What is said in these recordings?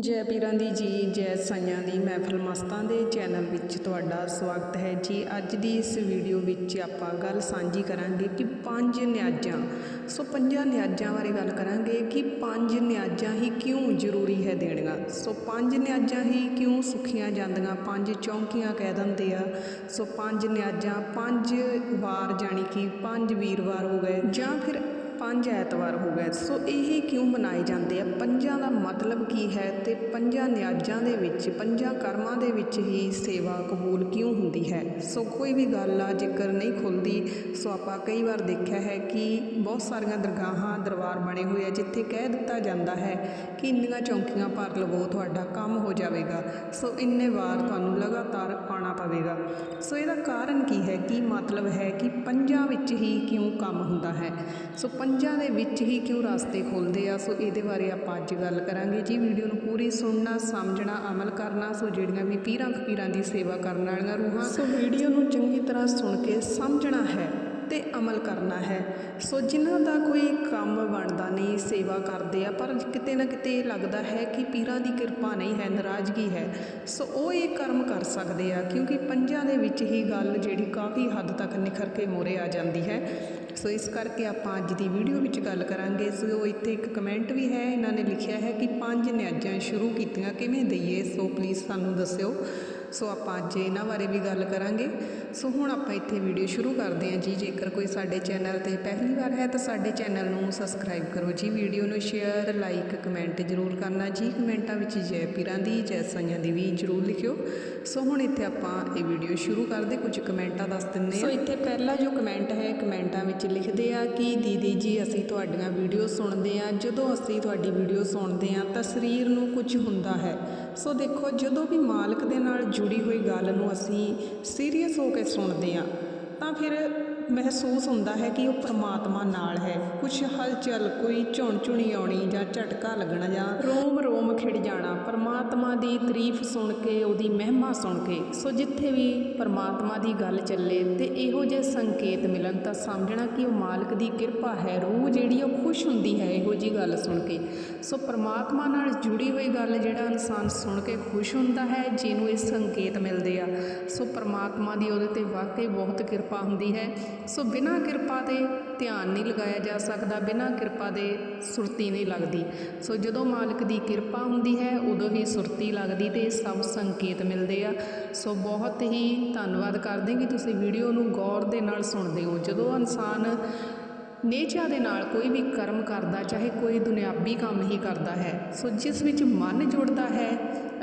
ਜੈ ਪੀਰਾਂ ਦੀ ਜੀ, ਜੈ ਸਾਈਆਂ ਦੀ ਮਹਿਫਲ ਮਸਤਾਂ ਦੇ ਚੈਨਲ ਵਿੱਚ ਤੁਹਾਡਾ ਸਵਾਗਤ ਹੈ ਜੀ। ਅੱਜ ਦੀ ਇਸ ਵੀਡੀਓ ਵਿੱਚ ਆਪਾਂ ਗੱਲ ਸਾਂਝੀ ਕਰਾਂਗੇ ਕਿ ਪੰਜ ਨਿਆਜ਼ਾਂ। ਸੋ ਪੰਜਾਂ ਨਿਆਜ਼ਾਂ ਬਾਰੇ ਗੱਲ ਕਰਾਂਗੇ ਕਿ ਪੰਜ ਨਿਆਜ਼ਾਂ ਹੀ ਕਿਉਂ ਜ਼ਰੂਰੀ ਹੈ ਦੇਣੀਆਂ? ਸੋ ਪੰਜ ਨਿਆਜ਼ਾਂ ਹੀ ਕਿਉਂ ਸੁਖੀਆਂ ਜਾਂਦੀਆਂ? ਪੰਜ ਚੌਂਕੀਆਂ ਕਹਿ ਦਿੰਦੇ ਆ। ਸੋ ਪੰਜ ਨਿਆਜ਼ਾਂ, ਪੰਜ ਵਾਰ ਜਾਣੀ ਕਿ ਪੰਜ ਵੀਰਵਾਰ ਹੋ ਗਏ। ਜਾਂ ਫਿਰ ਪੰਜ ਐਤਵਾਰ ਹੋ ਗਏ। ਸੋ ਇਹ ਕਿਉਂ ਮਨਾਏ ਜਾਂਦੇ ਆ? ਪੰਜਾਂ ਦਾ ਮਤਲਬ ਕੀ ਹੈ ਤੇ ਪੰਜਾਂ ਨਿਆਜ਼ਾਂ ਦੇ ਵਿੱਚ, ਪੰਜਾਂ ਕਰਮਾਂ ਦੇ ਵਿੱਚ ਹੀ ਸੇਵਾ ਕਬੂਲ ਕਿਉਂ ਹੁੰਦੀ ਹੈ? ਸੋ ਕੋਈ ਵੀ ਗੱਲ ਆ, ਜੇਕਰ ਨਹੀਂ ਖੁੱਲਦੀ। ਸੋ ਆਪਾਂ ਕਈ ਵਾਰ ਦੇਖਿਆ ਹੈ ਕਿ ਬਹੁਤ ਸਾਰੀਆਂ ਦਰਗਾਹਾਂ, ਦਰਬਾਰ ਬਣੇ ਹੋਏ ਆ, ਜਿੱਥੇ ਕਹਿ ਦਿੱਤਾ ਜਾਂਦਾ ਹੈ ਕਿ ਇੰਨੀਆਂ ਚੌਂਕੀਆਂ ਭਰ ਲਵੋ, ਤੁਹਾਡਾ ਕੰਮ ਹੋ ਜਾਵੇਗਾ। ਸੋ ਇੰਨੇ ਵਾਰ ਤੁਹਾਨੂੰ ਲਗਾਤਾਰ ਆਉਣਾ ਪਵੇਗਾ। ਸੋ ਇਹਦਾ ਕਾਰਨ ਕੀ ਹੈ? ਕੀ ਮਤਲਬ ਹੈ ਕਿ ਪੰਜਾਂ ਵਿੱਚ ਹੀ ਕਿਉਂ ਕੰਮ ਹੁੰਦਾ ਹੈ? ਸੋ ਪੰਜਾਂ ਦੇ ਵਿੱਚ ਹੀ ਕਿਉਂ ਰਸਤੇ ਖੁੱਲਦੇ ਆ? ਸੋ ਇਹਦੇ ਬਾਰੇ ਆਪਾਂ ਅੱਜ ਗੱਲ ਕਰਾਂਗੇ ਜੀ। ਵੀਡੀਓ ਨੂੰ ਪੂਰੀ ਸੁਣਨਾ, ਸਮਝਣਾ, ਅਮਲ ਕਰਨਾ, ਸੋ ਜਿਹੜੀਆਂ ਵੀ ਪੀਰਾਂ ਫਕੀਰਾਂ ਦੀ ਸੇਵਾ ਕਰਨ ਵਾਲੀਆਂ ਰੂਹਾਂ, ਸੋ ਵੀਡੀਓ ਨੂੰ ਚੰਗੀ ਤਰ੍ਹਾਂ ਸੁਣ ਕੇ ਸਮਝਣਾ ਹੈ। ਤੇ ਅਮਲ ਕਰਨਾ ਹੈ। ਸੋ ਜਿਨ੍ਹਾਂ ਦਾ ਕੋਈ ਕੰਮ ਬਣਦਾ ਨਹੀਂ, ਸੇਵਾ ਕਰਦੇ ਆ, ਪਰ ਕਿਤੇ ਨਾ ਕਿਤੇ ਲੱਗਦਾ ਹੈ ਕਿ ਪੀਰਾਂ ਦੀ ਕਿਰਪਾ ਨਹੀਂ ਹੈ, ਨਾਰਾਜ਼ਗੀ ਹੈ। ਸੋ ਉਹ ਇਹ ਕਰਮ ਕਰ ਸਕਦੇ ਆ, ਕਿਉਂਕਿ ਪੰਜਾਂ ਦੇ ਵਿੱਚ ਹੀ ਗੱਲ ਜਿਹੜੀ ਕਾਫੀ ਹੱਦ ਤੱਕ ਨਿਖਰ ਕੇ ਮੋਰੇ ਆ ਜਾਂਦੀ ਹੈ। ਸੋ ਇਸ ਕਰਕੇ ਆਪਾਂ ਅੱਜ ਦੀ ਵੀਡੀਓ ਵਿੱਚ ਗੱਲ ਕਰਾਂਗੇ। ਸੋ ਇੱਥੇ ਇੱਕ ਕਮੈਂਟ ਵੀ ਹੈ, ਇਹਨਾਂ ਨੇ ਲਿਖਿਆ ਹੈ ਕਿ ਪੰਜ ਨਿਆਜ਼ਾਂ ਸ਼ੁਰੂ ਕੀਤੀਆਂ, ਕਿਵੇਂ ਦਈਏ? ਸੋ ਪਲੀਜ਼ ਸਾਨੂੰ ਦੱਸਿਓ। ਸੋ ਆਪਾਂ ਅੱਜ ਇਹਨਾਂ ਬਾਰੇ ਵੀ ਗੱਲ ਕਰਾਂਗੇ। ਸੋ ਹੁਣ ਆਪਾਂ ਇੱਥੇ ਵੀਡੀਓ ਸ਼ੁਰੂ ਕਰਦੇ ਹਾਂ ਜੀ। ਜੇਕਰ ਕੋਈ ਸਾਡੇ ਚੈਨਲ ਤੇ ਪਹਿਲੀ ਵਾਰ ਹੈ ਤਾਂ ਸਾਡੇ ਚੈਨਲ ਨੂੰ ਸਬਸਕ੍ਰਾਈਬ ਕਰੋ ਜੀ। ਵੀਡੀਓ ਨੂੰ ਸ਼ੇਅਰ ਲਾਈਕ ਕਮੈਂਟ ਜ਼ਰੂਰ ਕਰਨਾ ਜੀ। ਕਮੈਂਟਾਂ ਵਿੱਚ ਜੈ ਪੀਰਾਂ ਦੀ, ਜੈ ਸਾਈਆਂ ਦੀ ਵੀ ਜ਼ਰੂਰ ਲਿਖਿਓ। ਸੋ ਹੁਣ ਇੱਥੇ ਆਪਾਂ ਇਹ ਵੀਡੀਓ ਸ਼ੁਰੂ ਕਰਦੇ। ਕੁਝ ਕਮੈਂਟਾਂ ਦੱਸ ਦਿੰਦੇ ਸੋ ਇੱਥੇ ਪਹਿਲਾ ਜੋ ਕਮੈਂਟ ਹੈ, ਕਮੈਂਟਾਂ ਵਿੱਚ ਲਿਖਦੇ ਆ ਕਿ, ਦੀਦੀ ਜੀ, ਅਸੀਂ ਤੁਹਾਡੀਆਂ ਵੀਡੀਓ ਸੁਣਦੇ ਆ ਜਦੋਂ ਅਸੀਂ ਤੁਹਾਡੀ ਵੀਡੀਓ ਸੁਣਦੇ ਆ ਤਾਂ ਸਰੀਰ ਨੂੰ ਕੁਝ ਹੁੰਦਾ ਹੈ। ਸੋ ਦੇਖੋ, ਜਦੋਂ ਵੀ ਮਾਲਕ ਦੇ ਨਾਲ ਜੁੜੀ ਹੋਈ ਗੱਲ ਨੂੰ ਅਸੀਂ ਸੀਰੀਅਸ ਹੋ ਕੇ ਸੁਣਦੇ ਹਾਂ ਤਾਂ ਫਿਰ ਮਹਿਸੂਸ ਹੁੰਦਾ ਹੈ ਕਿ ਉਹ ਪਰਮਾਤਮਾ ਨਾਲ ਹੈ। ਕੁਛ ਹਲਚਲ, ਕੋਈ ਝੁਣਝੁਣੀ ਆਉਣੀ ਜਾਂ ਝਟਕਾ ਲੱਗਣਾ ਜਾਂ ਰੋਮ ਰੋਮ ਖਿੜ ਜਾਣਾ, ਪਰਮਾਤਮਾ ਦੀ ਤਾਰੀਫ ਸੁਣ ਕੇ, ਉਹਦੀ ਮਹਿਮਾ ਸੁਣ ਕੇ, ਸੋ ਜਿੱਥੇ ਵੀ ਪਰਮਾਤਮਾ ਦੀ ਗੱਲ ਚੱਲੇ ਤੇ ਇਹੋ ਜਿਹੇ ਸੰਕੇਤ ਮਿਲਣ ਤਾਂ ਸਮਝਣਾ ਕਿ ਉਹ ਮਾਲਕ ਦੀ ਕਿਰਪਾ ਹੈ, ਰੂਹ ਜਿਹੜੀ ਉਹ ਖੁਸ਼ ਹੁੰਦੀ ਹੈ, ਇਹੋ ਜੀ ਗੱਲ ਸੁਣ ਕੇ। ਸੋ ਪਰਮਾਤਮਾ ਨਾਲ ਜੁੜੀ ਹੋਈ ਗੱਲ ਜਿਹੜਾ ਇਨਸਾਨ ਸੁਣ ਕੇ ਖੁਸ਼ ਹੁੰਦਾ ਹੈ, ਜਿਹਨੂੰ ਇਹ ਸੰਕੇਤ ਮਿਲਦੇ ਆ। ਸੋ ਪਰਮਾਤਮਾ ਦੀ ਉਹਦੇ ਤੇ ਵਾਕਈ ਬਹੁਤ ਕਿਰਪਾ ਹੁੰਦੀ ਹੈ। ਸੋ ਬਿਨਾਂ ਕਿਰਪਾ ਦੇ ਧਿਆਨ ਨਹੀਂ ਲਗਾਇਆ ਜਾ ਸਕਦਾ, ਬਿਨਾਂ ਕਿਰਪਾ ਦੇ ਸੁਰਤੀ ਨਹੀਂ ਲੱਗਦੀ। ਸੋ ਜਦੋਂ ਮਾਲਕ ਦੀ ਕਿਰਪਾ ਹੁੰਦੀ ਹੈ, ਉਦੋਂ ਹੀ ਸੁਰਤੀ ਲੱਗਦੀ ਤੇ ਸਭ ਸੰਕੇਤ ਮਿਲਦੇ ਆ। ਸੋ ਬਹੁਤ ਹੀ ਧੰਨਵਾਦ ਕਰਦੇ ਕਿ ਤੁਸੀਂ ਵੀਡੀਓ ਨੂੰ ਗੌਰ ਦੇ ਨਾਲ ਸੁਣਦੇ ਹੋ। ਜਦੋਂ ਇਨਸਾਨ ਨੇਚਾ ਦੇ ਨਾਲ ਕੋਈ ਵੀ ਕਰਮ ਕਰਦਾ, ਚਾਹੇ ਕੋਈ ਦੁਨਿਆਵੀ ਕੰਮ ਹੀ ਕਰਦਾ ਹੈ, ਸੋ ਜਿਸ ਵਿੱਚ ਮਨ ਜੁੜਦਾ ਹੈ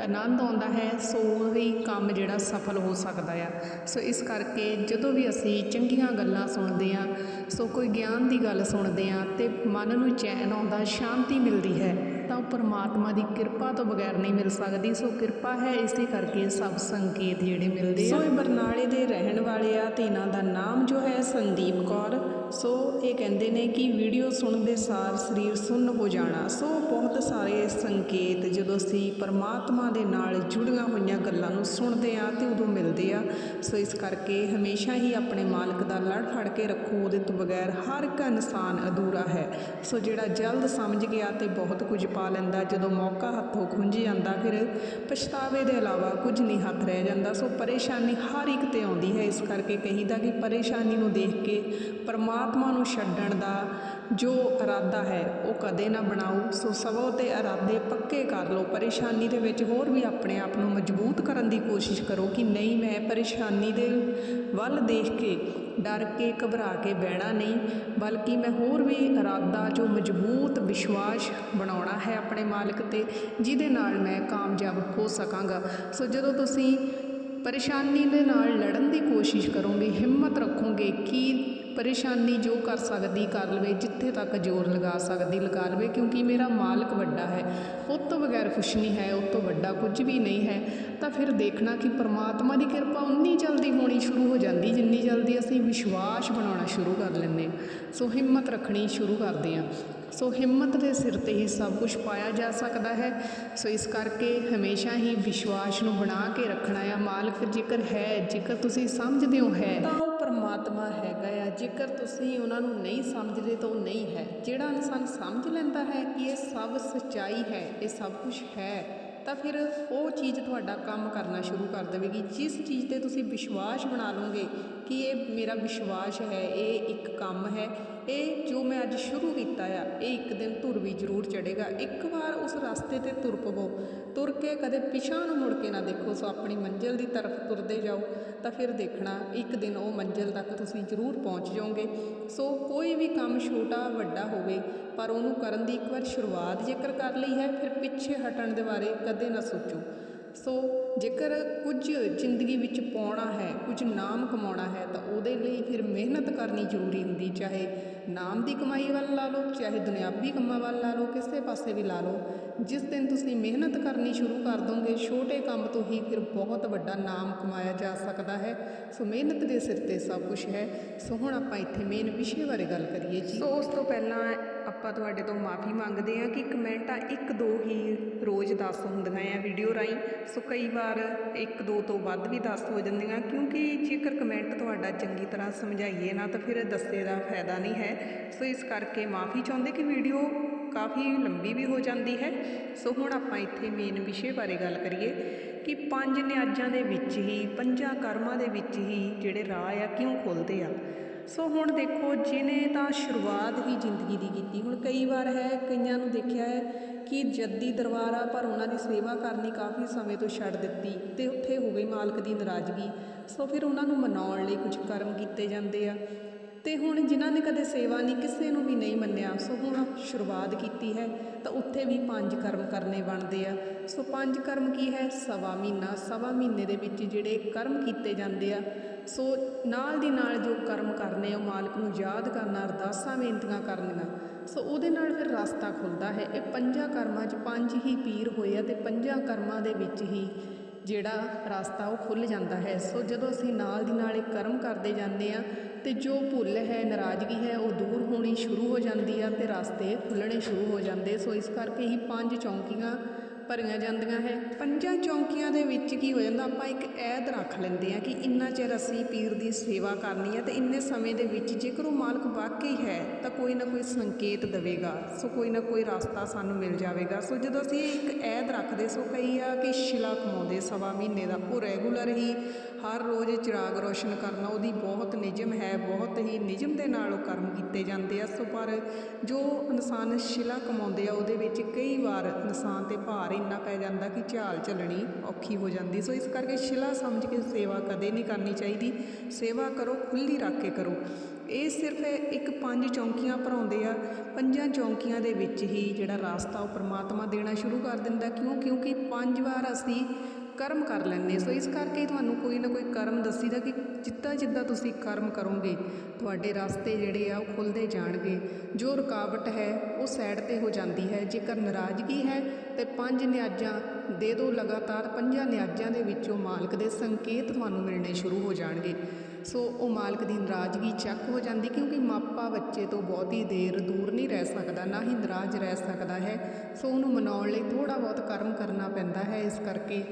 ਆਨੰਦ ਆਉਂਦਾ ਹੈ, ਸੋ ਉਹੀ ਕੰਮ ਜਿਹੜਾ ਸਫਲ ਹੋ ਸਕਦਾ ਆ। ਸੋ ਇਸ ਕਰਕੇ ਜਦੋਂ ਵੀ ਅਸੀਂ ਚੰਗੀਆਂ ਗੱਲਾਂ ਸੁਣਦੇ ਆ ਸੋ ਕੋਈ ਗਿਆਨ ਦੀ ਗੱਲ ਸੁਣਦੇ ਆ ਤੇ ਮਨ ਨੂੰ ਚੈਨ ਆਉਂਦਾ, ਸ਼ਾਂਤੀ ਮਿਲਦੀ ਹੈ। ਤਾਂ ਉਹ ਪਰਮਾਤਮਾ ਦੀ ਕਿਰਪਾ ਤੋਂ ਬਗੈਰ ਨਹੀਂ ਮਿਲ ਸਕਦੀ, ਸੋ ਕਿਰਪਾ ਹੈ ਇਸੇ ਕਰਕੇ ਸਭ ਸੰਕੇਤ ਜਿਹੜੇ ਮਿਲਦੇ ਆ। ਸੋ ਇਹ ਬਰਨਾਲੇ ਦੇ ਰਹਿਣ ਵਾਲੇ ਆ ਤੇ ਇਹਨਾਂ ਦਾ ਨਾਮ ਜੋ ਹੈ ਸੰਦੀਪ ਕੌਰ। ਸੋ ਇਹ ਕਹਿੰਦੇ ਨੇ ਕਿ ਵੀਡੀਓ ਸੁਣਦੇ ਸਾਰ ਸਰੀਰ ਸੁੰਨ ਹੋ ਜਾਣਾ। ਸੋ ਬਹੁਤ ਸਾਰੇ ਸੰਕੇਤ ਜਦੋਂ ਅਸੀਂ ਪਰਮਾਤਮਾ ਦੇ ਨਾਲ ਜੁੜੀਆਂ ਹੋਈਆਂ ਗੱਲਾਂ ਨੂੰ ਸੁਣਦੇ ਆ ਤੇ ਉਦੋਂ ਮਿਲਦੇ ਆ। ਸੋ ਇਸ ਕਰਕੇ ਹਮੇਸ਼ਾ ਹੀ ਆਪਣੇ ਮਾਲਕ ਦਾ ਲੜ ਫੜ ਕੇ ਰੱਖੋ, ਉਹਦੇ ਤੋਂ ਬਗੈਰ ਹਰ ਇੱਕ ਇਨਸਾਨ ਅਧੂਰਾ ਹੈ। ਸੋ ਜਿਹੜਾ ਜਲਦ ਸਮਝ ਗਿਆ ਤੇ ਬਹੁਤ ਕੁਝ ਪਾ ਲੈਂਦਾ, ਜਦੋਂ ਮੌਕਾ ਹੱਥੋਂ ਖੁੰਝ ਜਾਂਦਾ, ਫਿਰ ਪਛਤਾਵੇ ਦੇ ਇਲਾਵਾ ਕੁਝ ਨਹੀਂ ਹੱਥ ਰਹਿ ਜਾਂਦਾ। ਸੋ ਪਰੇਸ਼ਾਨੀ ਹਰ ਇੱਕ ਤੇ ਆਉਂਦੀ ਹੈ। ਇਸ ਕਰਕੇ ਕਹੀਦਾ ਕਿ ਪਰੇਸ਼ਾਨੀ ਨੂੰ ਦੇਖ ਕੇ ਪਰਮਾਤਮਾ ਨੂੰ ਛੱਡਣ ਦਾ ਜੋ ਇਰਾਦਾ ਹੈ, ਉਹ ਕਦੇ ਨਾ ਬਣਾਓ। ਸੋ ਸਭੋ ਤੇ ਇਰਾਦੇ ਪੱਕੇ ਕਰ ਲਓ। ਪਰੇਸ਼ਾਨੀ ਦੇ ਵਿੱਚ ਹੋਰ ਵੀ ਆਪਣੇ ਆਪ ਨੂੰ ਮਜ਼ਬੂਤ ਕਰਨ ਦੀ ਕੋਸ਼ਿਸ਼ ਕਰੋ ਕਿ ਨਹੀਂ, ਮੈਂ ਪਰੇਸ਼ਾਨੀ ਦੇ ਵੱਲ ਦੇਖ ਕੇ ਡਰ ਕੇ ਘਬਰਾ ਕੇ ਬਹਿਣਾ ਨਹੀਂ, ਬਲਕਿ ਮੈਂ ਹੋਰ ਵੀ ਇਰਾਦਾ ਜੋ ਮਜ਼ਬੂਤ ਵਿਸ਼ਵਾਸ ਬਣਾਉਣਾ ਹੈ ਆਪਣੇ ਮਾਲਕ ਤੇ, ਜਿਹਦੇ ਨਾਲ ਮੈਂ ਕਾਮਯਾਬ ਹੋ ਸਕਾਂਗਾ। ਸੋ ਜਦੋਂ ਤੁਸੀਂ ਪਰੇਸ਼ਾਨੀ ਦੇ ਨਾਲ ਲੜਨ ਦੀ ਕੋਸ਼ਿਸ਼ ਕਰੋਗੇ, ਹਿੰਮਤ ਰੱਖੋਗੇ ਕਿ ਪਰੇਸ਼ਾਨੀ ਜੋ ਕਰ ਸਕਦੀ ਕਰ ਲਵੇ, ਜਿੱਥੇ ਤੱਕ ਜ਼ੋਰ ਲਗਾ ਸਕਦੀ ਲਗਾ ਲਵੇ, ਕਿਉਂਕਿ ਮੇਰਾ ਮਾਲਕ ਵੱਡਾ ਹੈ। ਉਹ ਤੋਂ ਬਗੈਰ ਕੁਛ ਨਹੀਂ ਹੈ ਉਹ ਤੋਂ ਵੱਡਾ ਕੁਝ ਵੀ ਨਹੀਂ ਹੈ। ਤਾਂ ਫਿਰ ਦੇਖਣਾ ਕਿ ਪਰਮਾਤਮਾ ਦੀ ਕਿਰਪਾ ਉਨੀ ਜਲਦੀ ਹੋਣੀ ਸ਼ੁਰੂ ਹੋ ਜਾਂਦੀ, ਜਿੰਨੀ ਜਲਦੀ ਅਸੀਂ ਵਿਸ਼ਵਾਸ ਬਣਾਉਣਾ ਸ਼ੁਰੂ ਕਰ ਲੈਂਦੇ ਹਾਂ। ਸੋ ਹਿੰਮਤ ਰੱਖਣੀ ਸ਼ੁਰੂ ਕਰਦੇ ਹਾਂ। ਸੋ ਹਿੰਮਤ ਦੇ ਸਿਰ ਤੇ ਹੀ ਸਭ ਕੁਝ ਪਾਇਆ ਜਾ ਸਕਦਾ ਹੈ। ਸੋ ਇਸ ਕਰਕੇ ਹਮੇਸ਼ਾ ਹੀ ਵਿਸ਼ਵਾਸ ਨੂੰ ਬਣਾ ਕੇ ਰੱਖਣਾ ਆ। ਮਾਲਕ, ਜੇਕਰ ਹੈ, ਜੇਕਰ ਤੁਸੀਂ ਸਮਝਦੇ ਹੋ ਹੈ, ਤਾਂ ਉਹ ਪਰਮਾਤਮਾ ਹੈਗਾ ਆ। ਜੇਕਰ ਤੁਸੀਂ ਉਹਨਾਂ ਨੂੰ ਨਹੀਂ ਸਮਝਦੇ, ਤਾਂ ਉਹ ਨਹੀਂ ਹੈ। ਜਿਹੜਾ ਇਨਸਾਨ ਸਮਝ ਲੈਂਦਾ ਹੈ ਕਿ ਇਹ ਸਭ ਸੱਚਾਈ ਹੈ, ਇਹ ਸਭ ਕੁਝ ਹੈ, ਤਾਂ ਫਿਰ ਉਹ ਚੀਜ਼ ਤੁਹਾਡਾ ਕੰਮ ਕਰਨਾ ਸ਼ੁਰੂ ਕਰ ਦੇਵੇਗੀ। ਜਿਸ ਚੀਜ਼ ਤੇ ਤੁਸੀਂ ਵਿਸ਼ਵਾਸ ਬਣਾ ਲਓਗੇ ਕਿ ਇਹ ਮੇਰਾ ਵਿਸ਼ਵਾਸ ਹੈ, ਇਹ ਇੱਕ ਕੰਮ ਹੈ ਇਹ ਜੋ ਮੈਂ ਅੱਜ ਸ਼ੁਰੂ ਕੀਤਾ ਆ, ਇਹ ਇੱਕ ਦਿਨ ਧੁਰ ਵੀ ਜ਼ਰੂਰ ਚੜੇਗਾ ਇੱਕ ਵਾਰ ਉਸ ਰਸਤੇ ਤੇ ਤੁਰ ਪਵੋ। ਤੁਰ ਕੇ ਕਦੇ ਪਿਛਾਂ ਨੂੰ ਮੁੜ ਕੇ ਨਾ ਦੇਖੋ, ਸੋ ਆਪਣੀ ਮੰਜ਼ਿਲ ਦੀ ਤਰਫ ਤੁਰਦੇ ਜਾਓ, ਤਾਂ ਫਿਰ ਦੇਖਣਾ, ਇੱਕ ਦਿਨ ਉਹ ਮੰਜ਼ਿਲ ਤੱਕ ਤੁਸੀਂ ਜ਼ਰੂਰ ਪਹੁੰਚ ਜਾਓਗੇ। ਸੋ ਕੋਈ ਵੀ ਕੰਮ ਛੋਟਾ, ਵੱਡਾ ਹੋਵੇ, ਪਰ ਉਹਨੂੰ ਕਰਨ ਦੀ ਇੱਕ ਵਾਰ ਸ਼ੁਰੂਆਤ ਜੇਕਰ ਕਰ ਲਈ ਹੈ, ਫਿਰ ਪਿੱਛੇ ਹਟਣ ਦੇ ਬਾਰੇ ਕਦੇ ਨਾ ਸੋਚੋ। ਸੋ ਜੇਕਰ ਕੁਝ ਜ਼ਿੰਦਗੀ ਵਿੱਚ ਪਾਉਣਾ ਹੈ, ਕੁਝ ਨਾਮ ਕਮਾਉਣਾ ਹੈ, ਤਾਂ ਉਹਦੇ ਲਈ ਫਿਰ ਮਿਹਨਤ ਕਰਨੀ ਜ਼ਰੂਰੀ ਹੁੰਦੀ, ਚਾਹੇ ਨਾਮ ਦੀ ਕਮਾਈ ਵੱਲ ਲਾ ਲਓ, ਚਾਹੇ ਦੁਨਿਆਵੀ ਕੰਮਾਂ ਵੱਲ ਲਾ ਲਓ, ਕਿਸੇ ਪਾਸੇ ਵੀ ਲਾ ਲਓ, ਜਿਸ ਦਿਨ ਤੁਸੀਂ ਮਿਹਨਤ ਕਰਨੀ ਸ਼ੁਰੂ ਕਰ ਦੋਗੇ, ਛੋਟੇ ਕੰਮ ਤੋਂ ਹੀ ਫਿਰ ਬਹੁਤ ਵੱਡਾ ਨਾਮ ਕਮਾਇਆ ਜਾ ਸਕਦਾ ਹੈ। ਸੋ ਮਿਹਨਤ ਦੇ ਸਿਰ ਤੇ ਸਭ ਕੁਝ ਹੈ। ਸੋ ਹੁਣ ਆਪਾਂ ਇੱਥੇ ਮੇਨ ਵਿਸ਼ੇ ਬਾਰੇ ਗੱਲ ਕਰੀਏ ਜੀ। ਸੋ ਉਸ ਤੋਂ ਪਹਿਲਾਂ ਆਪਾਂ ਤੁਹਾਡੇ ਤੋਂ ਮਾਫੀ ਮੰਗਦੇ ਹਾਂ ਕਿ ਕਮੈਂਟਾਂ ਇੱਕ ਦੋ ਹੀ ਰੋਜ਼ ਦੱਸ ਹੁੰਦੀਆਂ ਆ ਵੀਡੀਓ ਰਾਹੀਂ। ਸੋ ਕਈ ਵਾਰ ਇੱਕ ਦੋ ਤੋਂ ਵੱਧ ਵੀ ਦੱਸ ਹੋ ਜਾਂਦੀਆਂ, ਕਿਉਂਕਿ ਜੇਕਰ ਕਮੈਂਟ ਤੁਹਾਡਾ ਚੰਗੀ ਤਰ੍ਹਾਂ ਸਮਝਾਈਏ ਨਾ, ਤਾਂ ਫਿਰ ਦੱਸੇ ਦਾ ਫਾਇਦਾ ਨਹੀਂ ਹੈ। ਸੋ ਇਸ ਕਰਕੇ ਮਾਫੀ ਚਾਹੁੰਦੇ ਕਿ ਵੀਡੀਓ ਕਾਫੀ ਲੰਬੀ ਵੀ ਹੋ ਜਾਂਦੀ ਹੈ। ਸੋ ਹੁਣ ਆਪਾਂ ਇੱਥੇ ਮੇਨ ਵਿਸ਼ੇ ਬਾਰੇ ਗੱਲ ਕਰੀਏ ਕਿ ਪੰਜ ਨਿਆਜ਼ਾਂ ਦੇ ਵਿੱਚ ਹੀ, ਪੰਜਾਂ ਕਰਮਾਂ ਦੇ ਵਿੱਚ ਹੀ ਜਿਹੜੇ ਰਾਹ ਆ ਕਿਉਂ ਖੁੱਲਦੇ ਆ। ਸੋ ਹੁਣ ਦੇਖੋ, ਜਿਹਨੇ ਤਾਂ ਸ਼ੁਰੂਆਤ ਹੀ ਜ਼ਿੰਦਗੀ ਦੀ ਕੀਤੀ, ਹੁਣ ਕਈ ਵਾਰ ਹੈ, ਕਈਆਂ ਨੂੰ ਦੇਖਿਆ ਹੈ ਕਿ ਜੱਦੀ ਦਰਬਾਰ ਆ, ਪਰ ਉਹਨਾਂ ਦੀ ਸੇਵਾ ਕਰਨੀ ਕਾਫੀ ਸਮੇਂ ਤੋਂ ਛੱਡ ਦਿੱਤੀ ਤੇ ਉੱਥੇ ਹੋ ਗਈ ਮਾਲਕ ਦੀ ਨਾਰਾਜ਼ਗੀ। ਸੋ ਫਿਰ ਉਹਨਾਂ ਨੂੰ ਮਨਾਉਣ ਲਈ ਕੁਝ ਕਰਮ ਕੀਤੇ ਜਾਂਦੇ ਆ। ਤੇ ਹੁਣ ਜਿਨ੍ਹਾਂ ਨੇ ਕਦੇ ਸੇਵਾ ਨਹੀਂ, ਕਿਸੇ ਨੂੰ ਵੀ ਨਹੀਂ ਮੰਨਿਆ, ਸੋ ਹੁਣ ਸ਼ੁਰੂਆਤ ਕੀਤੀ ਹੈ, ਤਾਂ ਉੱਥੇ ਵੀ ਪੰਜ ਕਰਮ ਕਰਨੇ ਬਣਦੇ ਆ। ਸੋ ਪੰਜ ਕਰਮ ਕੀ ਹੈ? ਸਵਾ ਮਹੀਨਾ। ਸਵਾ ਮਹੀਨੇ ਦੇ ਵਿੱਚ ਜਿਹੜੇ ਕਰਮ ਕੀਤੇ ਜਾਂਦੇ ਆ ਸੋ ਨਾਲ ਦੀ ਨਾਲ ਜੋ ਕਰਮ ਕਰਨੇ ਉਹ ਮਾਲਕ ਨੂੰ ਯਾਦ ਕਰਨਾ, ਅਰਦਾਸਾਂ, ਬੇਨਤੀਆਂ ਕਰਨੀਆਂ, ਸੋ ਉਹਦੇ ਨਾਲ ਫਿਰ ਰਸਤਾ ਖੁੱਲਦਾ ਹੈ। ਇਹ ਪੰਜਾਂ ਕਰਮਾਂ 'ਚ ਪੰਜ ਹੀ ਪੀਰ ਹੋਏ ਆ ਤੇ ਪੰਜਾਂ ਕਰਮਾਂ ਦੇ ਵਿੱਚ ਹੀ ਜਿਹੜਾ ਰਸਤਾ ਉਹ ਖੁੱਲ ਜਾਂਦਾ ਹੈ। ਸੋ ਜਦੋਂ ਅਸੀਂ ਨਾਲ ਦੀ ਨਾਲ ਇਹ ਕਰਮ ਕਰਦੇ ਜਾਂਦੇ ਆ ਤੇ ਜੋ ਭੁੱਲ ਹੈ, ਨਾਰਾਜ਼ਗੀ ਹੈ, ਉਹ ਦੂਰ ਹੋਣੀ ਸ਼ੁਰੂ ਹੋ ਜਾਂਦੀ ਆ ਤੇ ਰਸਤੇ ਖੁੱਲਣੇ ਸ਼ੁਰੂ ਹੋ ਜਾਂਦੇ। ਸੋ ਇਸ ਕਰਕੇ ਹੀ ਪੰਜ ਚੌਂਕੀਆਂ ਭਰੀਆਂ ਜਾਂਦੀਆਂ ਹੈ। ਪੰਜਾਂ ਚੌਂਕੀਆਂ ਦੇ ਵਿੱਚ ਕੀ ਹੋ ਜਾਂਦਾ, ਆਪਾਂ ਇੱਕ ਐਦ ਰੱਖ ਲੈਂਦੇ ਆ ਕਿ ਇੰਨਾ ਚਿਰ ਅਸੀਂ ਪੀਰ ਦੀ ਸੇਵਾ ਕਰਨੀ ਹੈ ਤੇ ਇੰਨੇ ਸਮੇਂ ਦੇ ਵਿੱਚ ਜੇਕਰ ਉਹ ਮਾਲਕ ਵਾਕਈ ਹੈ, ਤਾਂ ਕੋਈ ਨਾ ਕੋਈ ਸੰਕੇਤ ਦੇਵੇਗਾ। ਸੋ ਕੋਈ ਨਾ ਕੋਈ ਰਸਤਾ ਸਾਨੂੰ ਮਿਲ ਜਾਵੇਗਾ। ਸੋ ਜਦੋਂ ਅਸੀਂ ਇੱਕ ਐਦ ਰੱਖਦੇ, ਸੋ ਕਈ ਆ ਕਿ ਸ਼ਿਲਾ ਕਮਾਉਂਦੇ ਸਵਾ ਮਹੀਨੇ ਦਾ ਉਹ ਰੈਗੂਲਰ ਹੀ ਹਰ ਰੋਜ਼ ਚਿਰਾਗ ਰੋਸ਼ਨ ਕਰਨਾ, ਉਹਦੀ ਬਹੁਤ ਨਿਯਮ ਹੈ, ਬਹੁਤ ਹੀ ਨਿਯਮ ਦੇ ਨਾਲ ਉਹ ਕਰਮ ਕੀਤੇ ਜਾਂਦੇ ਆ। ਸੋ ਪਰ ਜੋ ਇਨਸਾਨ ਸ਼ਿਲਾ ਕਮਾਉਂਦੇ ਆ, ਉਹਦੇ ਵਿੱਚ ਕਈ ਵਾਰ ਇਨਸਾਨ ਤੇ ਭਾਰ ਇੰਨਾ ਪੈ ਜਾਂਦਾ ਕਿ ਝਾਲ ਚੱਲਣੀ ਔਖੀ ਹੋ ਜਾਂਦੀ। ਸੋ ਇਸ ਕਰਕੇ ਸ਼ਿਲਾ ਸਮਝ ਕੇ ਸੇਵਾ ਕਦੇ ਨਹੀਂ ਕਰਨੀ ਚਾਹੀਦੀ। ਸੇਵਾ ਕਰੋ ਖੁੱਲੀ ਰੱਖ ਕੇ ਕਰੋ। ਇਹ ਸਿਰਫ ਇੱਕ ਪੰਜ ਚੌਂਕੀਆਂ ਭਰਾਉਂਦੇ ਆ। ਪੰਜਾਂ ਚੌਂਕੀਆਂ ਦੇ ਵਿੱਚ ਹੀ ਜਿਹੜਾ ਰਾਸਤਾ ਉਹ ਪ੍ਰਮਾਤਮਾ ਦੇਣਾ ਸ਼ੁਰੂ ਕਰ ਦਿੰਦਾ। ਕਿਉਂ? ਕਿਉਂਕਿ ਪੰਜ ਵਾਰ ਅਸੀਂ ਕਰਮ ਕਰ ਲੈਂਦੇ ਸੋ ਇਸ ਕਰਕੇ ਤੁਹਾਨੂੰ ਕੋਈ ਨਾ ਕੋਈ ਕਰਮ ਦੱਸੀਦਾ ਕਿ ਜਿੱਦਾਂ ਜਿੱਦਾਂ ਤੁਸੀਂ ਕਰਮ ਕਰੋਗੇ, ਤੁਹਾਡੇ ਰਸਤੇ ਜਿਹੜੇ ਆ ਉਹ ਖੁੱਲਦੇ ਜਾਣਗੇ। ਜੋ ਰੁਕਾਵਟ ਹੈ, ਉਹ ਸਾਈਡ ਤੇ ਹੋ ਜਾਂਦੀ ਹੈ। ਜੇਕਰ ਨਾਰਾਜ਼ਗੀ ਹੈ, ਤੇ ਪੰਜ ਨਿਆਜ਼ਾਂ ਦੇ ਦੋ ਲਗਾਤਾਰ ਪੰਜਾਂ ਨਿਆਜ਼ਾਂ ਦੇ ਵਿੱਚੋਂ ਮਾਲਕ ਦੇ ਸੰਕੇਤ ਤੁਹਾਨੂੰ ਮਿਲਣੇ ਸ਼ੁਰੂ ਹੋ ਜਾਣਗੇ। ਸੋ ਉਹ ਮਾਲਕ ਦੀ ਨਾਰਾਜ਼ਗੀ ਚੱਕ ਹੋ ਜਾਂਦੀ ਕਿਉਂਕਿ ਮਾਪਾ ਬੱਚੇ ਤੋਂ ਬਹੁਤੀ ਦੇਰ ਦੂਰ ਨਹੀਂ ਰਹਿ ਸਕਦਾ, ਨਾ ਹੀ ਨਾਰਾਜ਼ ਰਹਿ ਸਕਦਾ ਹੈ। ਸੋ ਉਹਨੂੰ ਮਨਾਉਣ ਲਈ ਥੋੜਾ ਬਹੁਤ ਕਰਮ ਕਰਨਾ ਪੈਂਦਾ ਹੈ। ਇਸ ਕਰਕੇ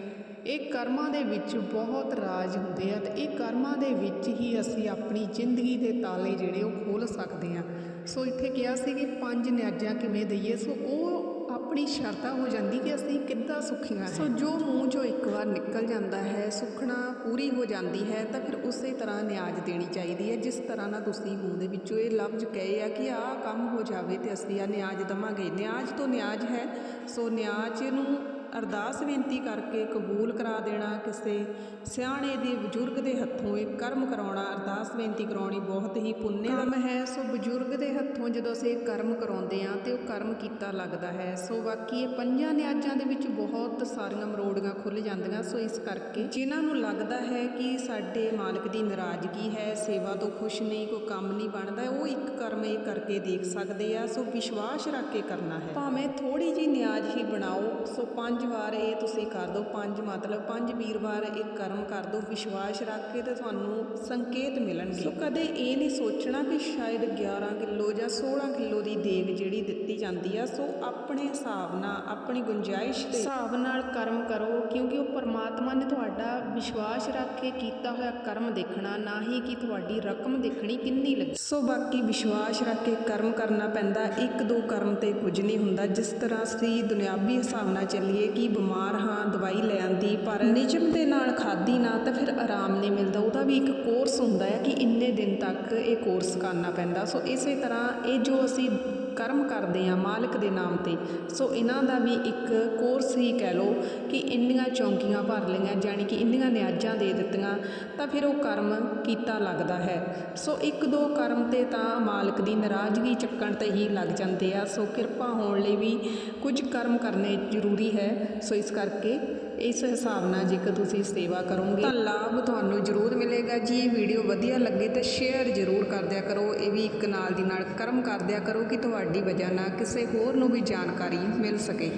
ਇਹ ਕਰਮਾਂ ਦੇ ਵਿੱਚ ਬਹੁਤ ਰਾਜ ਹੁੰਦੇ ਆ ਤੇ ਇਹ ਕਰਮਾਂ ਦੇ ਵਿੱਚ ਹੀ ਅਸੀਂ ਆਪਣੀ ਜ਼ਿੰਦਗੀ ਦੇ ਤਾਲੇ ਜਿਹੜੇ ਉਹ ਖੋਲ ਸਕਦੇ ਆ ਸੋ ਇੱਥੇ ਕਿਹਾ ਸੀ ਕਿ ਪੰਜ ਨਿਆਜ਼ਾਂ ਕਿਵੇਂ ਦਈਏ? ਸੋ ਉਹ ਆਪਣੀ ਸ਼ਰਤਾਂ ਹੋ ਜਾਂਦੀ ਕਿ ਅਸੀਂ ਕਿੱਦਾਂ ਸੁਖੀਆਂ ਸੋ ਜੋ ਮੂੰਹ ਚੋਂ ਇੱਕ ਵਾਰ ਨਿਕਲ ਜਾਂਦਾ ਹੈ ਸੁਖਣਾ ਪੂਰੀ ਹੋ ਜਾਂਦੀ ਹੈ ਤਾਂ ਫਿਰ ਉਸੇ ਤਰ੍ਹਾਂ ਨਿਆਜ਼ ਦੇਣੀ ਚਾਹੀਦੀ ਹੈ। ਜਿਸ ਤਰ੍ਹਾਂ ਨਾਲ ਤੁਸੀਂ ਮੂੰਹ ਦੇ ਵਿੱਚੋਂ ਇਹ ਲਫ਼ਜ਼ ਕਹੇ ਆ ਕਿ ਆਹ ਕੰਮ ਹੋ ਜਾਵੇ ਤੇ ਅਸੀਂ ਆ ਨਿਆਜ਼ ਦਵਾਂਗੇ। ਨਿਆਜ਼ ਤੋਂ ਨਿਆਜ਼ ਹੈ। ਸੋ ਨਿਆਜ਼ ਨੂੰ ਅਰਦਾਸ ਬੇਨਤੀ ਕਰਕੇ ਕਬੂਲ ਕਰਾ ਦੇਣਾ, ਕਿਸੇ ਸਿਆਣੇ ਦੇ ਬਜ਼ੁਰਗ ਦੇ ਹੱਥੋਂ ਇਹ ਕਰਮ ਕਰਾਉਣਾ, ਅਰਦਾਸ ਬੇਨਤੀ ਕਰਾਉਣੀ ਬਹੁਤ ਹੀ ਪੁੰਨੇ ਕੰਮ ਹੈ, ਸੋ ਬਜ਼ੁਰਗ ਦੇ ਹੱਥੋਂ ਜਦੋਂ ਅਸੀਂ ਕਰਮ ਕਰਾਉਂਦੇ ਆ ਤੇ ਉਹ ਕਰਮ ਕੀਤਾ ਲੱਗਦਾ ਹੈ। ਸੋ ਬਾਕੀ ਇਹ ਪੰਜਾਂ ਨਿਆਜ਼ਾਂ ਦੇ ਵਿੱਚ ਬਹੁਤ ਸਾਰੀਆਂ ਮਰੋੜੀਆਂ ਖੁੱਲ ਜਾਂਦੀਆਂ, ਸੋ ਇਸ ਕਰਕੇ ਜਿਨ੍ਹਾਂ ਨੂੰ ਲੱਗਦਾ ਹੈ ਕਿ ਸਾਡੇ ਮਾਲਕ ਦੀ ਨਾਰਾਜ਼ਗੀ ਹੈ, ਸੇਵਾ ਤੋਂ ਖੁਸ਼ ਨਹੀਂ, ਕੋਈ ਕੰਮ ਨਹੀਂ ਬਣਦਾ, ਉਹ ਇੱਕ ਕਰਮ ਇਹ ਕਰਕੇ ਦੇਖ ਸਕਦੇ ਆ, ਸੋ ਵਿਸ਼ਵਾਸ ਰੱਖ ਕੇ ਕਰਨਾ ਹੈ। ਭਾਵੇਂ ਥੋੜੀ ਜੀ ਨਿਆਜ਼ ਹੀ ਬਣਾਓ, ਸੋ ਪੰਜ ਵਾਰ ਇਹ ਤੁਸੀਂ ਕਰ ਦਿਓ ਪੰਜ ਮਤਲਬ ਪੰਜ ਵੀਰਵਾਰ ਇਹ ਕਰਮ ਕਰ ਦਿਓ ਵਿਸ਼ਵਾਸ ਰੱਖ ਕੇ ਤੇ ਤੁਹਾਨੂੰ ਸੰਕੇਤ ਮਿਲਣਗੇ। ਸੋ ਕਦੇ ਇਹ ਨਹੀਂ ਸੋਚਣਾ ਕਿ ਸ਼ਾਇਦ 11 ਕਿਲੋ ਜਾਂ 16 ਕਿਲੋ ਦੀ ਦੇਗ ਜਿਹੜੀ ਦਿੱਤੀ ਜਾਂਦੀ ਆ ਸੋ ਆਪਣੇ ਹਿਸਾਬ ਨਾਲ ਆਪਣੀ ਗੁੰਜਾਇਸ਼ ਦੇ ਹਿਸਾਬ ਨਾਲ ਕਰਮ ਕਰੋ ਕਿਉਂਕਿ ਉਹ ਪਰਮਾਤਮਾ ਨੇ ਤੁਹਾਡਾ ਵਿਸ਼ਵਾਸ ਰੱਖ ਕੇ ਕੀਤਾ ਹੋਇਆ ਕਰਮ ਦੇਖਣਾ ਨਾ ਹੀ ਕਿ ਤੁਹਾਡੀ ਰਕਮ ਦੇਖਣੀ ਕਿੰਨੀ ਲੱਗੀ। ਸੋ ਬਾਕੀ ਵਿਸ਼ਵਾਸ ਰੱਖ ਕੇ ਕਰਮ ਕਰਨਾ ਪੈਂਦਾ ਇੱਕ ਦੋ ਕਰਮ ਤੇ ਕੁਝ ਨਹੀਂ ਹੁੰਦਾ। ਜਿਸ ਤਰ੍ਹਾਂ ਅਸੀਂ ਦੁਨਿਆਵੀ ਹਿਸਾਬ ਨਾਲ ਚੱਲੀਏ ਕਿ ਬਿਮਾਰ ਹਾਂ, ਦਵਾਈ ਲੈਣ ਦੀ ਪਰ ਨਿਯਮ ਦੇ ਨਾਲ ਖਾਦੀ ਨਾ ਤਾਂ ਫਿਰ ਆਰਾਮ ਨਹੀਂ ਮਿਲਦਾ। ਉਹਦਾ ਵੀ ਇੱਕ ਕੋਰਸ ਹੁੰਦਾ ਹੈ ਕਿ ਇੰਨੇ ਦਿਨ ਤੱਕ ਇਹ ਕੋਰਸ ਕਰਨਾ ਪੈਂਦਾ। ਸੋ ਇਸੇ ਤਰ੍ਹਾਂ ਇਹ ਜੋ ਅਸੀਂ ਕਰਮ ਕਰਦੇ ਆ ਮਾਲਕ ਦੇ ਨਾਮ ਤੇ। ਸੋ ਇਹਨਾਂ ਦਾ ਵੀ ਇੱਕ ਕੋਰਸ ਹੀ ਕਹਿ ਲਓ ਕਿ ਇੰਨੀਆਂ ਚੌਂਕੀਆਂ ਭਰ ਲਈਆਂ, ਜਾਣੀ ਕਿ ਇੰਨੀਆਂ ਨਿਆਜ਼ਾਂ ਦੇ ਦਿੱਤੀਆਂ, ਤਾਂ ਫਿਰ ਉਹ ਕਰਮ ਕੀਤਾ ਲੱਗਦਾ ਹੈ। ਸੋ ਇੱਕ ਦੋ ਕਰਮ ਤੇ ਤਾਂ ਮਾਲਕ ਦੀ ਨਾਰਾਜ਼ਗੀ ਚੱਕਣ ਤੇ ਹੀ ਲੱਗ ਜਾਂਦੇ ਆ। ਸੋ ਕਿਰਪਾ ਹੋਣ ਲਈ ਵੀ ਕੁਝ ਕਰਮ ਕਰਨੇ ਜ਼ਰੂਰੀ ਹੈ। ਸੋ ਇਸ ਕਰਕੇ ਇਸ ਹਿਸਾਬ ਨਾਲ ਜੇਕਰ ਤੁਸੀਂ ਸੇਵਾ ਕਰੋਗੇ, ਤਾਂ ਲਾਭ ਤੁਹਾਨੂੰ ਜ਼ਰੂਰ ਮਿਲੇਗਾ। ਜੀ ਇਹ ਵੀਡੀਓ ਵਧੀਆ ਲੱਗੇ, ਤਾਂ ਸ਼ੇਅਰ ਜ਼ਰੂਰ ਕਰ ਦਿਆ ਕਰੋ। ਇਹ ਵੀ ਇੱਕ ਨਾਲ ਦੀ ਨਾਲ ਕਰਮ ਕਰ ਦਿਆ ਕਰੋ ਕਿ ਤੁਹਾਡੀ ਵਜ੍ਹਾ ਨਾਲ ਕਿਸੇ ਹੋਰ ਨੂੰ ਵੀ ਜਾਣਕਾਰੀ ਮਿਲ ਸਕੇ।